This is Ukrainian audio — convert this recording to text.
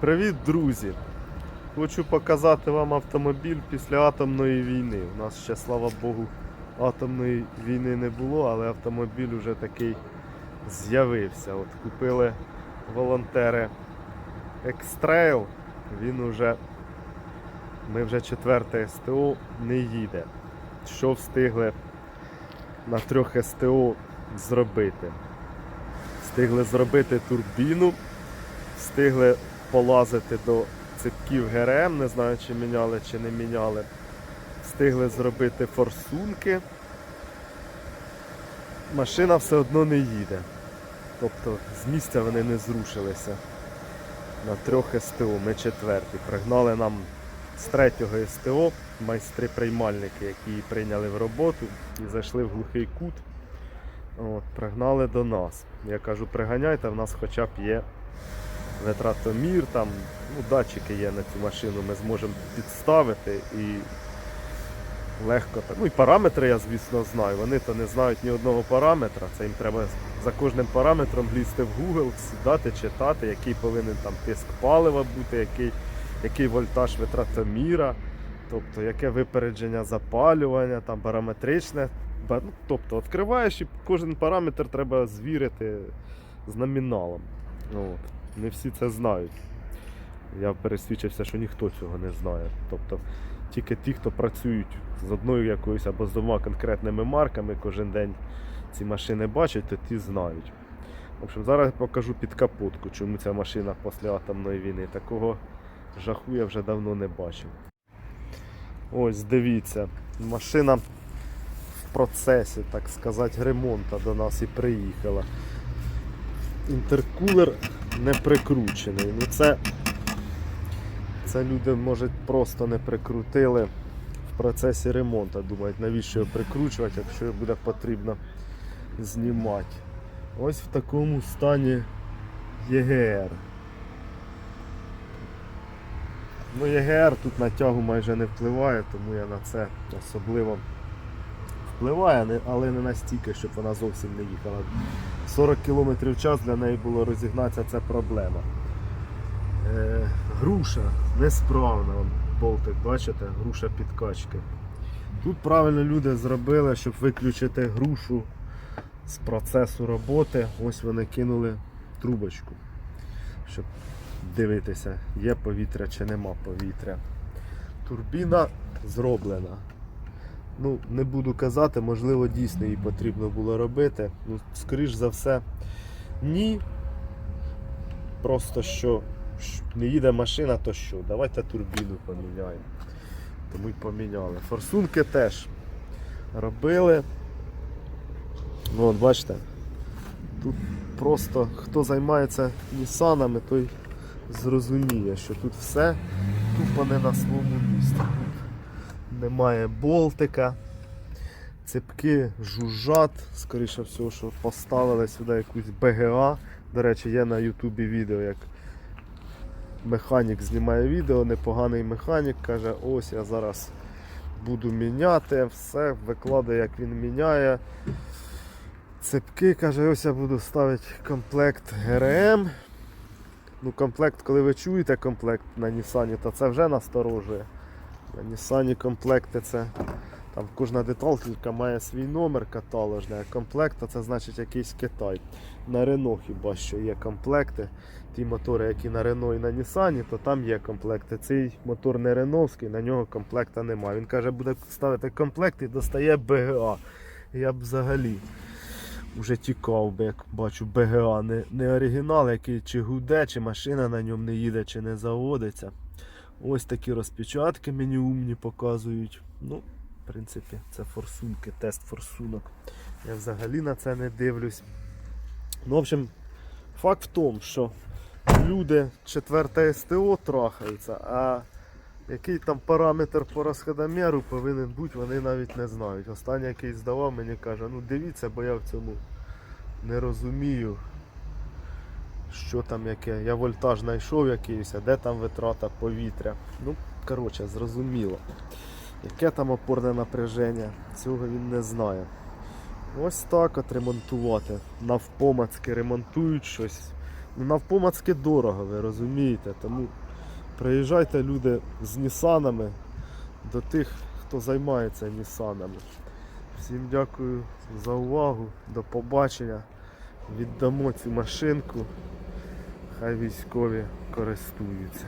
Привіт, друзі! Хочу показати вам автомобіль після атомної війни. У нас ще, слава Богу, атомної війни не було, але автомобіль вже такий з'явився. От купили волонтери Екстрейл, він уже, ми вже четверте СТО не їде. Що встигли на трьох СТО зробити? Встигли зробити турбіну, встигли полазити до ципків ГРМ, не знаю, чи міняли, чи не міняли. Встигли зробити форсунки. Машина все одно не їде. Тобто з місця вони не зрушилися. На трьох СТО, ми четверті. Пригнали нам з третього СТО майстри-приймальники, які її прийняли в роботу і зайшли в глухий кут. От, пригнали до нас. Я кажу, приганяйте, в нас хоча б є витратомір, там, ну, датчики є на цю машину, ми зможемо підставити і легко так. Ну і параметри я, звісно, знаю. Вони то не знають ні одного параметра. Це їм треба за кожним параметром влізти в Google, сідати, читати, який повинен там тиск палива бути, який, який вольтаж витратоміра, тобто яке випередження запалювання, там параметричне. Ну, Тобто відкриваєш і кожен параметр треба звірити з номіналом. От. Не всі це знають. Я пересвідчився, що ніхто цього не знає. Тобто тільки ті, хто працюють з одною якоюсь або з двома конкретними марками, кожен день ці машини бачать, то ті знають. В общем, зараз я покажу під капотку, чому ця машина після атомної війни. Такого жаху я вже давно не бачив. Ось дивіться, машина в процесі, так сказати, ремонту до нас і приїхала. Інтеркулер не прикручений. Ну це, це люди, може, просто не прикрутили в процесі ремонту. Думають, навіщо його прикручувати, якщо його буде потрібно знімати. Ось в такому стані ЄГР. Ну, ЄГР тут на тягу майже не впливає, тому я на це особливо впливає, але не настільки, щоб вона зовсім не їхала. 40 км в час для неї було розігнатися, це проблема. Е, груша несправна, болтик, бачите, груша підкачки. Тут правильно люди зробили, щоб виключити грушу з процесу роботи. Ось вони кинули трубочку, щоб дивитися, є повітря чи нема повітря. Турбіна зроблена. Ну, не буду казати, можливо, дійсно її потрібно було робити. Ну, скоріш за все, ні. Просто що не їде машина, то що? Давайте турбіну поміняємо. Тому й поміняли. Форсунки теж робили. От бачите, тут просто хто займається Нісанами, той зрозуміє, що тут все тупо не на своєму місці. Немає болтика. Цепки жужжать, скоріше всього, що поставили сюди якусь БГА. До речі, є на Ютубі відео, як механік знімає відео, непоганий механік каже, ось я зараз буду міняти, все, викладає, як він міняє. Цепки, каже, ось я буду ставити комплект ГРМ. Ну, комплект, коли ви чуєте комплект на Нісані, то це вже насторожує. На Нісані комплекти це там кожна деталь має свій номер каталожний, а комплект це значить якийсь Китай. На Рено хіба що є комплекти. Ті мотори, які на Рено і на Нісані, то там є комплекти. Цей мотор не реновський, на нього комплекта немає. Він каже, буде ставити комплект і достає БГА. Я б взагалі вже тікав би, як бачу БГА. Не, не оригінал, який чи гуде, чи машина на ньому не їде, чи не заводиться. Ось такі розпечатки мені умні показують. Ну, в принципі, це форсунки, тест форсунок. Я взагалі на це не дивлюсь. Ну, в общем, факт в тому, що люди четверте СТО трахаються, а який там параметр по розходоміру повинен бути, вони навіть не знають. Останній, який здавав, мені каже, ну дивіться, бо я в цьому не розумію, що там яке. Я вольтаж знайшов якийсь, а де там витрата повітря. Ну, коротше, зрозуміло. Яке там опорне напряження, цього він не знає. Ось так от ремонтувати. Навпомацьки ремонтують щось. Ну, навпомацьки дорого, ви розумієте. Тому приїжджайте люди з Нісанами до тих, хто займається Нісанами. Всім дякую за увагу. До побачення. Віддамо цю машинку. Хай військові користуються.